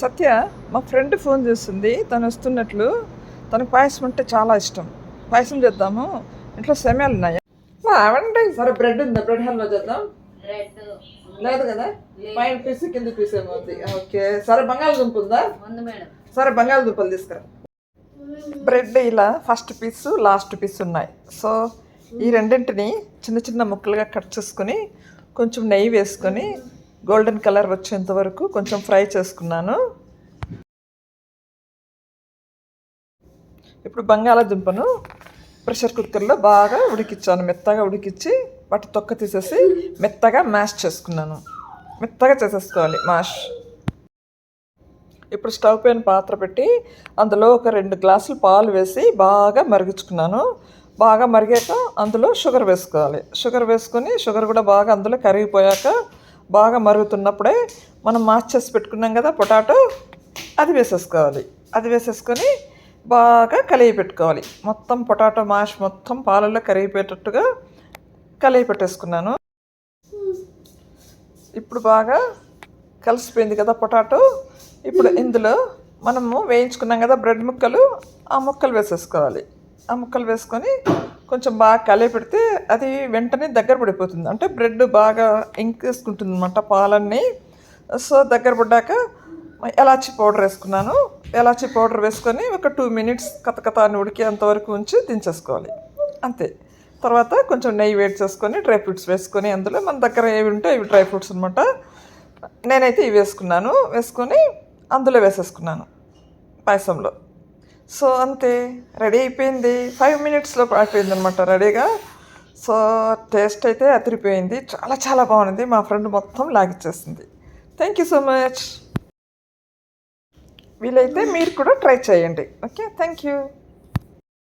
సత్య మా friend phone చేస్తుంది. తను వస్తున్నట్లు. తనకు పాయసం అంటే చాలా ఇష్టం. పాయసం చేద్దాము. ఇంట్లో సమయాలు ఉన్నాయా? అవండి సరే బ్రెడ్ ఉందా? బ్రెడ్ హల్వా చేద్దాం. లేదు కదా? పైన పీస్ కింద పీస్ ఏమో ఉంది. ఓకే. సరే బంగాళదుంప ఉందా? సరే బంగాళదుంపలు తీసుకురా. బ్రెడ్ ఇలా ఫస్ట్ పీస్ లాస్ట్ పీస్ ఉన్నాయి. సో ఈ రెండింటిని చిన్న చిన్న ముక్కలుగా కట్ చేసుకొని కొంచెం నెయ్యి వేసుకొని గోల్డెన్ కలర్ వచ్చేంత వరకు కొంచెం ఫ్రై చేసుకున్నాను. ఇప్పుడు బంగాళాదుంపను ప్రెషర్ కుక్కర్లో బాగా ఉడికించాను మెత్తగా ఉడికిచ్చి వాటి తొక్క తీసేసి మెత్తగా మ్యాష్ చేసుకున్నాను. మెత్తగా చేసేసుకోవాలి మ్యాష్. ఇప్పుడు స్టవ్ పైన పాత్ర పెట్టి అందులో ఒక రెండు గ్లాసులు పాలు వేసి బాగా మరిగించుకున్నాను. బాగా మరిగాక అందులో షుగర్ వేసుకోవాలి. షుగర్ వేసుకొని షుగర్ కూడా బాగా అందులో కరిగిపోయాక బాగా మరుగుతున్నప్పుడే మనం మాస్ పెట్టుకున్నాం కదా పొటాటో అది వేసేసుకోవాలి. అది వేసేసుకొని బాగా కలిగి పెట్టుకోవాలి. మొత్తం పొటాటో మాష్ మొత్తం పాలల్లో కరిగిపోయేటట్టుగా కలిగి పెట్టేసుకున్నాను. ఇప్పుడు బాగా కలిసిపోయింది కదా పొటాటో. ఇప్పుడు ఇందులో మనము వేయించుకున్నాం కదా బ్రెడ్ ముక్కలు ఆ ముక్కలు వేసేసుకోవాలి. ఆ ముక్కలు వేసుకొని కొంచెం బాగా కలిపి పెడితే అది వెంటనే దగ్గర పడిపోతుంది. అంటే బ్రెడ్ బాగా ఇంకేసుకుంటుంది అనమాట పాలన్నీ. సో దగ్గర పడ్డాక ఎలాచి పౌడర్ వేసుకున్నాను. ఎలాచి పౌడర్ వేసుకొని ఒక టూ మినిట్స్ కథకథ అని ఉడికేంత వరకు ఉంచి దించేసుకోవాలి. అంతే. తర్వాత కొంచెం నెయ్యి వేడి చేసుకొని డ్రై ఫ్రూట్స్ వేసుకొని అందులో మన దగ్గర ఏవి ఉంటే ఇవి డ్రై ఫ్రూట్స్ అనమాట నేనైతే ఇవి వేసుకున్నాను. వేసుకొని అందులో వేసేసుకున్నాను. పాయసంలో. సో అంతే రెడీ అయిపోయింది. ఫైవ్ మినిట్స్లో అయిపోయింది అనమాట రెడీగా. సో టేస్ట్ అయితే అదిరిపోయింది. చాలా చాలా బాగుంది. మా ఫ్రెండ్ మొత్తం లాగిచ్చేసింది. థ్యాంక్ యూ సో మచ్ వీలైతే మీరు కూడా ట్రై చేయండి. Okay thank you